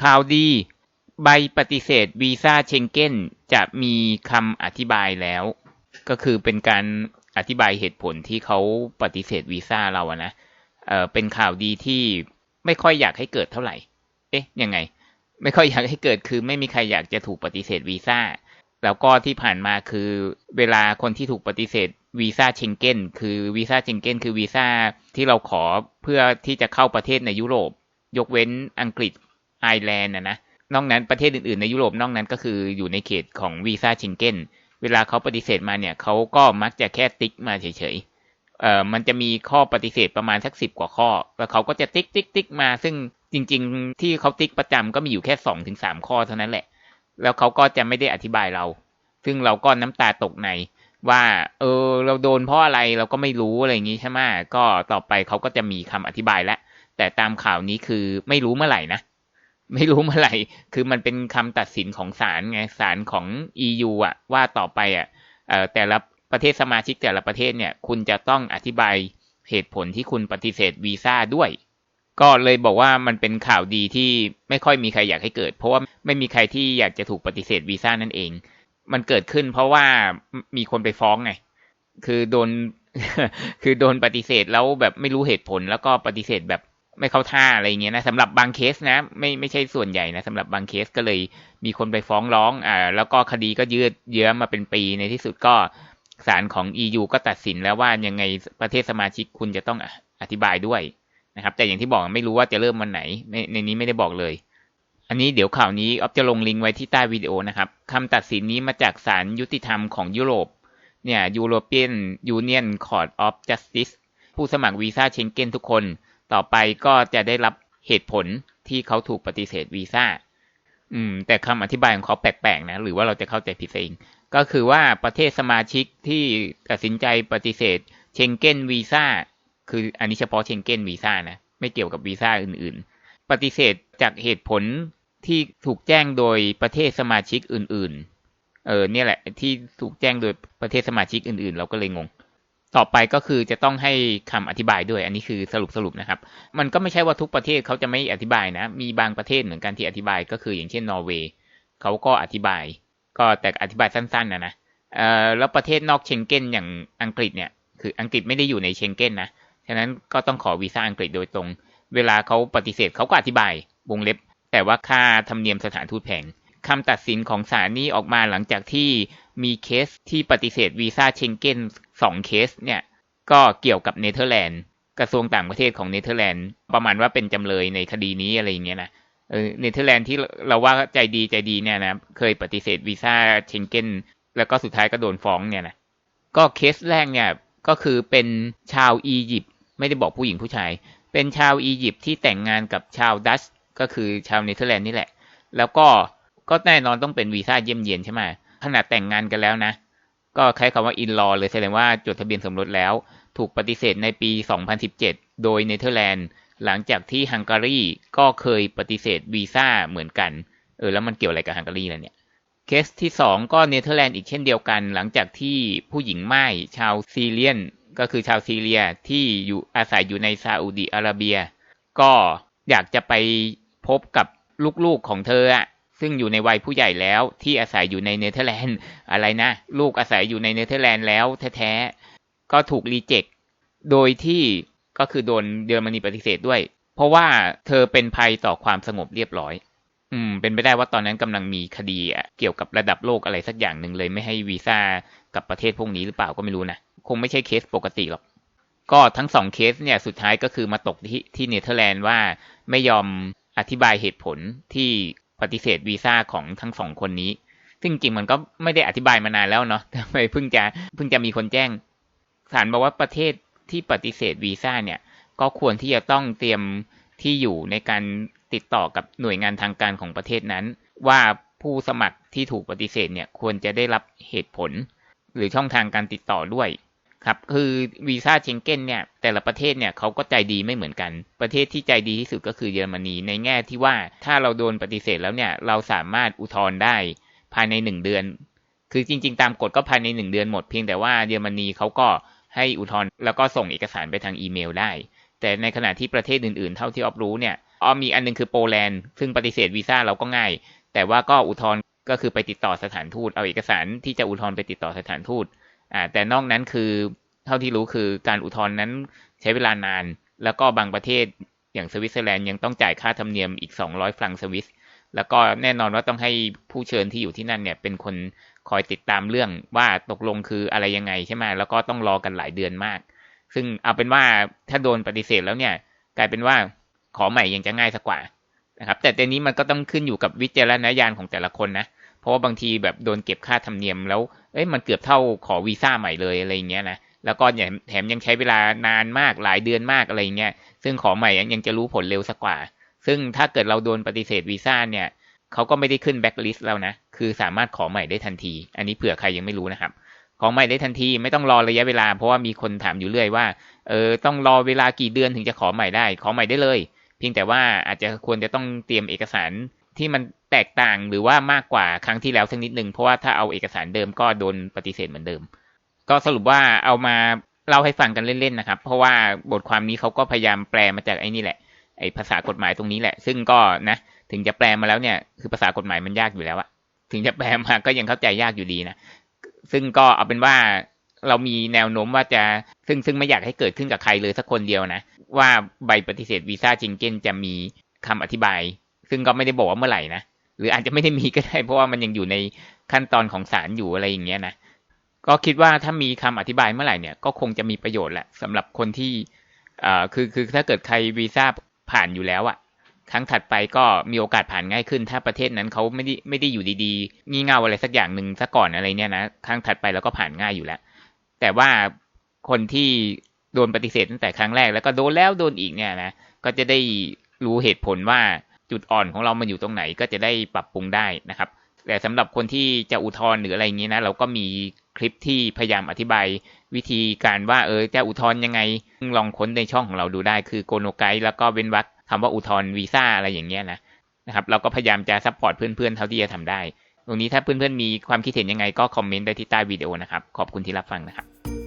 ข่าวดี ใบปฏิเสธวีซ่าเชงเก้นจะมีคำอธิบายแล้ว ก็คือเป็นการอธิบายเหตุผลที่เขาปฏิเสธวีซ่าเราอะนะเออเป็นข่าวดีที่ไม่ค่อยอยากให้เกิดเท่าไหร่ เอ๊ะ ยังไง ไม่ค่อยอยากให้เกิดคือไม่มีใครอยากจะถูกปฏิเสธวีซ่า แล้วก็ที่ผ่านมาคือเวลาคนที่ถูกปฏิเสธวีซ่าเชงเก้น คือวีซ่าเชงเก้นคือวีซ่าที่เราขอเพื่อที่จะเข้าประเทศในยุโรป ยกเว้นอังกฤษ ไอร์แลนด์นะนะนอกนั้นประเทศอื่นๆในยุโรปนอกนั้นก็คืออยู่ในเขตของวีซ่าเชงเก้นเวลาเขาปฏิเสธมาเนี่ยเขาก็มักจะแค่ติ๊กมาเฉยๆเอ่อมันจะมีข้อปฏิเสธประมาณสักสิบกว่าข้อ แล้วเขาก็จะติ๊กติ๊กติ๊กมา ซึ่งจริง ๆ ที่เขาติ๊กประจำก็มีอยู่แค่สองถึงสามข้อเท่านั้นแหละ แล้วเขาก็จะไม่ได้อธิบายเรา ซึ่งเราก็น้ำตาตกในว่า เออ เราโดนเพราะอะไรเราก็ไม่รู้อะไรอย่างนี้ใช่ไหมก็ต่อไปเขาก็จะมีคำอธิบายแล้วแต่ตามข่าวนี้คือไม่รู้เมื่อไหร่นะ ไม่รู้เมื่อไหร่ คือมันเป็นคำตัดสินของศาลไงศาลของ EU อะ ว่าต่อไปอะแต่ละประเทศสมาชิกแต่ละประเทศเนี่ย คุณจะต้องอธิบายเหตุผลที่คุณปฏิเสธวีซ่าด้วย ก็เลยบอกว่ามันเป็นข่าวดีที่ไม่ค่อยมีใครอยากให้เกิด เพราะว่าไม่มีใครที่อยากจะถูกปฏิเสธวีซ่านั่นเอง มันเกิดขึ้นเพราะว่ามีคนไปฟ้องไง คือโดน คือโดนปฏิเสธแล้วแบบไม่รู้เหตุผลแล้วก็ปฏิเสธแบบ ไม่เข้าท่าอะไรเงี้ยนะสำหรับบางเคสนะ ไม่ไม่ใช่ส่วนใหญ่นะสำหรับบางเคสก็เลยมีคนไปฟ้องร้องอ่าแล้วก็คดีก็ยืดเยื้อมาเป็นปีในที่สุดก็ศาลของ EU ก็ตัดสินแล้วว่ายังไงประเทศสมาชิกคุณจะต้องอธิบายด้วยนะครับ แต่อย่างที่บอกไม่รู้ว่าจะเริ่มวันไหนในในนี้ไม่ได้บอกเลย อันนี้เดี๋ยวข่าวนี้ออฟจะลงลิงก์ไว้ที่ใต้วิดีโอนะครับคำตัดสินนี้มาจากศาลยุติธรรมของยุโรปเนี่ย European Union Court of Justice ผู้สมัครวีซ่าเชงเก้นทุกคน ต่อไปก็จะได้รับเหตุผลที่เขาถูกปฏิเสธวีซ่า อืม แต่คำอธิบายของเขาแปลกๆนะ หรือว่าเราจะเข้าใจผิดเอง ก็คือว่าประเทศสมาชิกที่ตัดสินใจปฏิเสธเชงเก้นวีซ่า คืออันนี้เฉพาะเชงเก้นวีซ่านะ ไม่เกี่ยวกับวีซ่าอื่นๆ ปฏิเสธจากเหตุผลที่ถูกแจ้งโดยประเทศสมาชิกอื่น ๆ เออ เนี่ยแหละ ที่ถูกแจ้งโดยประเทศสมาชิกอื่นๆ เราก็เลยงง ต่อไปก็คือจะต้องให้คำอธิบายด้วย อันนี้คือสรุปสรุปนะครับ มันก็ไม่ใช่ว่าทุกประเทศเขาจะไม่อธิบายนะ มีบางประเทศเหมือนกันที่อธิบายก็คืออย่างเช่นนอร์เวย์เขาก็อธิบาย ก็แต่อธิบายสั้นๆนะนะเอ่อแล้วประเทศนอกเชงเก้นอย่างอังกฤษเนี่ย คืออังกฤษไม่ได้อยู่ในเชงเก้นนะ ฉะนั้นก็ต้องขอวีซ่าอังกฤษโดยตรง เวลาเขาปฏิเสธเขาก็อธิบายวงเล็บ แต่ว่าค่าธรรมเนียมสถานทูตแพง คำตัดสินของศาลนี้ออกมาหลังจากที่มีเคสที่ปฏิเสธวีซ่าเชงเก้นสองเคสเนี่ย ก็เกี่ยวกับเนเธอร์แลนด์กระทรวงต่างประเทศของเนเธอร์แลนด์ประมาณว่าเป็นจำเลยในคดีนี้อะไรอย่างเงี้ยนะเออเนเธอร์แลนด์ที่เราว่าใจดีใจดีเนี่ยนะเคยปฏิเสธวีซ่าเชงเก้นแล้วก็สุดท้ายก็โดนฟ้องเนี่ยนะก็เคสแรกเนี่ยก็คือเป็นชาวอียิปต์ไม่ได้บอกผู้หญิงผู้ชาย เป็นชาวอียิปต์ที่แต่งงานกับชาวดัชก็คือชาวเนเธอร์แลนด์นี่แหละ แล้วก็ ก็แน่นอนต้องเป็นวีซ่าเยี่ยมเยียนใช่ไหมขนาดแต่งงานกันแล้วนะ ก็ใช้คำว่าอินลอเลยแสดงว่าจดทะเบียนสมรสแล้ว ถูกปฏิเสธในปี 2017 โดยเนเธอร์แลนด์ หลังจากที่ฮังการีก็เคยปฏิเสธวีซ่าเหมือนกัน เออแล้วมันเกี่ยวอะไรกับฮังการีล่ะเนี่ย เคสที่ 2 ก็เนเธอร์แลนด์อีกเช่นเดียวกัน หลังจากที่ผู้หญิงไม่ายชาวซีเรียน ก็คือชาวซีเรียที่อยู่อาศัยอยู่ในซาอุดิอาระเบีย ก็อยากจะไปพบกับลูกๆของเธออะ ซึ่งอยู่ในวัยผู้ใหญ่แล้วที่อาศัยอยู่ในเนเธอร์แลนด์อะไรนะ ลูกอาศัยอยู่ในเนเธอร์แลนด์แล้วแท้ๆ ก็ถูกรีเจ็คโดยที่ก็คือโดนเยอรมนีปฏิเสธด้วย เพราะว่าเธอเป็นภัยต่อความสงบเรียบร้อย อืม เป็นไปได้ว่าตอนนั้นกำลังมีคดีเกี่ยวกับระดับโลกอะไรสักอย่างหนึ่งเลยไม่ให้วีซ่ากับประเทศพวกนี้หรือเปล่าก็ไม่รู้นะ คงไม่ใช่เคสปกติหรอกก็ทั้งสองเคสเนี่ยสุดท้ายก็คือมาตกที่ที่เนเธอร์แลนด์ว่าไม่ยอมอธิบายเหตุผลที่ ปฏิเสธวีซ่าของทั้งสองคนนี้ ซึ่งจริงมันก็ไม่ได้อธิบายมานานแล้วเนาะทำไมเพิ่งจะเพิ่งจะมีคนแจ้งศาลบอกว่าประเทศที่ปฏิเสธวีซ่าเนี่ย ก็ควรที่จะต้องเตรียมที่อยู่ในการติดต่อกับหน่วยงานทางการของประเทศนั้น ว่าผู้สมัครที่ถูกปฏิเสธเนี่ยควรจะได้รับเหตุผล หรือช่องทางการติดต่อด้วย ครับ คือวีซ่าเชงเก้นเนี่ยแต่ละประเทศเนี่ยเขาก็ใจดีไม่เหมือนกัน ประเทศที่ใจดีที่สุดก็คือเยอรมนีในแง่ที่ว่าถ้าเราโดนปฏิเสธแล้วเนี่ยเราสามารถอุทธรณ์ได้ภายในหนึ่งเดือน คือจริง ๆ ตามกฎก็ภายในหนึ่งเดือนหมดเพียงแต่ว่าเยอรมนีเขาก็ให้อุทธรณ์แล้วก็ส่งเอกสารไปทางอีเมลได้ แต่ในขณะที่ประเทศอื่นๆ เท่าที่ออฟรู้เนี่ยออมีอันหนึงคือโปแลนด์ซึ่งปฏิเสธวีซ่าเราก็ง่าย แต่ว่าก็อุทธรณ์ก็คือไปติดต่อสถานทูตเอาเอกสารที่จะอุทธรณ์ไปติดต่อสถานทูต อ่าแต่นอกนั้นคือเท่าที่รู้คือการอุทธรณ์นั้นใช้เวลานาน แล้วก็บางประเทศอย่างสวิตเซอร์แลนด์ยังต้องจ่ายค่าธรรมเนียมอีก 200 ฟรังสวิส แล้วก็แน่นอนว่าต้องให้ผู้เชิญที่อยู่ที่นั่นเนี่ยเป็นคนคอยติดตามเรื่องว่าตกลงคืออะไรยังไงใช่ไหมแล้วก็ต้องรอกันหลายเดือนมาก ซึ่งเอาเป็นว่าถ้าโดนปฏิเสธแล้วเนี่ย กลายเป็นว่าขอใหม่ยังจะง่ายสักกว่านะครับ แต่ทีนี้มันก็ต้องขึ้นอยู่กับวิจารณญาณของแต่ละคนนะ เพราะว่าบางทีแบบโดนเก็บค่าธรรมเนียมแล้วเอ้ยมันเกือบเท่าขอวีซ่าใหม่เลยอะไรเงี้ยนะแล้วก็แถมยังใช้เวลานานมากหลายเดือนมากอะไรเงี้ยซึ่งขอใหม่ยังจะรู้ผลเร็วสักกว่า ซึ่งถ้าเกิดเราโดนปฏิเสธวีซ่าเนี่ยเขาก็ไม่ได้ขึ้นแบ็คลิสต์แล้วนะคือสามารถขอใหม่ได้ทันที อันนี้เผื่อใครยังไม่รู้นะครับขอใหม่ได้ทันทีไม่ต้องรอระยะเวลา เพราะว่ามีคนถามอยู่เรื่อยว่าเออต้องรอเวลากี่เดือนถึงจะขอใหม่ได้ ขอใหม่ได้เลย เพียงแต่ว่าอาจจะควรจะต้องเตรียมเอกสารที่มัน แตกต่างหรือว่ามากกว่าครั้งที่แล้วสักนิดนึงเพราะว่าถ้าเอาเอกสารเดิมก็โดนปฏิเสธเหมือนเดิม ก็สรุปว่าเอามาเล่าให้ฟังกันเล่นๆนะครับ เพราะว่าบทความนี้เขาก็พยายามแปลมาจากไอ้นี่แหละไอ้ภาษากฎหมายตรงนี้แหละ ซึ่งก็นะถึงจะแปลมาแล้วเนี่ยคือภาษากฎหมายมันยากอยู่แล้วอะถึงจะแปลมาก็ยังเข้าใจยากอยู่ดีนะซึ่งก็เอาเป็นว่าเรามีแนวโน้มว่าจะซึ่งซึ่งไม่อยากให้เกิดขึ้นกับใครเลยสักคนเดียวนะ ว่าใบปฏิเสธวีซ่าจิงเก้นจะมีคำอธิบาย ซึ่งก็ไม่ได้บอกว่าเมื่อไหร่นะ หรืออาจจะไม่ได้มีก็ได้ เพราะว่ามันยังอยู่ในขั้นตอนของศาลอยู่อะไรอย่างเงี้ยนะก็คิดว่าถ้ามีคำอธิบายเมื่อไหร่เนี่ยก็คงจะมีประโยชน์แหละสำหรับคนที่อ่าคือคือถ้าเกิดใครวีซ่าผ่านอยู่แล้วอะครั้งถัดไปก็มีโอกาสผ่านง่ายขึ้น ถ้าประเทศนั้นเขาไม่ได้ไม่ได้อยู่ดีๆ งี่เง่าอะไรสักอย่างหนึ่งซะก่อนอะไรเนี่ยนะครั้งถัดไปแล้วก็ผ่านง่ายอยู่แล้ว แต่ว่าคนที่โดนปฏิเสธตั้งแต่ครั้งแรกแล้วก็โดนแล้วโดนอีกเนี่ยนะก็จะได้รู้เหตุผลว่า จุดอ่อนของเรามันอยู่ตรงไหนก็จะได้ปรับปรุงได้นะครับ แต่สำหรับคนที่จะอุทธรณ์หรืออะไรอย่างนี้นะเราก็มีคลิปที่พยายามอธิบายวิธีการว่าเออจะอุทธรณ์ยังไงลองค้นในช่องของเราดูได้คือโกโนไกแล้วก็เว้นวรรคคำว่าอุทธรณ์วีซ่าอะไรอย่างเงี้ยนะนะครับเราก็พยายามจะซัพพอร์ตเพื่อนๆเท่าที่จะทำได้ ตรงนี้ถ้าเพื่อนๆมีความคิดเห็นยังไงก็คอมเมนต์ได้ที่ใต้วิดีโอนะครับ ขอบคุณที่รับฟังนะครับ